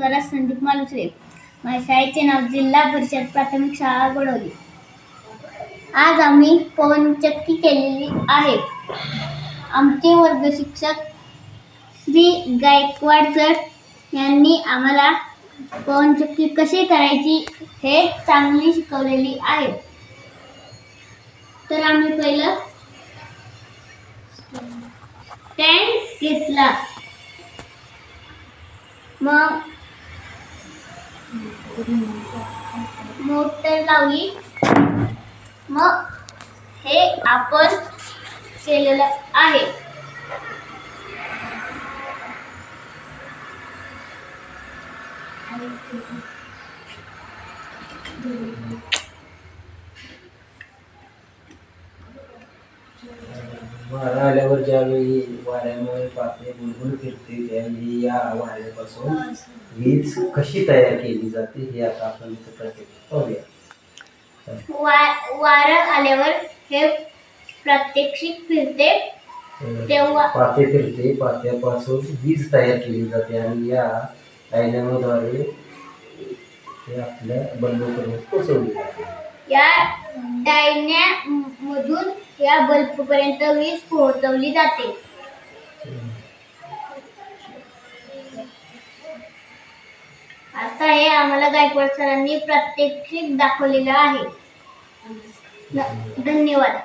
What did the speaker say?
स्वराज संदीप मालुसरे. माझ्या शाळेचे नाव जिल्हा परिषद प्राथमिक शाळा गोडवली. आज आम्ही पवनचक्की केलेली आहे. आमचे वर्ग शिक्षक श्री गायकवाड सर यांनी आम्हाला पवनचक्की कशी करायची हे चांगली शिकवलेली आहे. तर आम्ही पहिलं स्टँड घेतला. मग मोटर लावली. मग हे आपण केलेलं आहे. वारा आल्यावर ज्यावेळी वाऱ्यामुळे पापडी बुलबुल फिरते त्यावेळी या वाऱ्यापासून वीज कशी तयार केली जाते हे आता आपण इथं प्रत्यक्ष पाहूया. वारं आल्यावर हे प्रात्यक्षिक फिरते तेव्हा- पाते फिरते पात्यापासून वीज तयार केली जाते आणि या डायनॅमोद्वारे ते आपल्या बल्बपर्यंत पोचवली जाते. या डायन्या मधून या बल्ब पर्यंत वीज पोहोचवली जाते. आता हे आम्हाला गायकवाड सरांनी प्रात्यक्षिक दाखवलेलं आहे. धन्यवाद.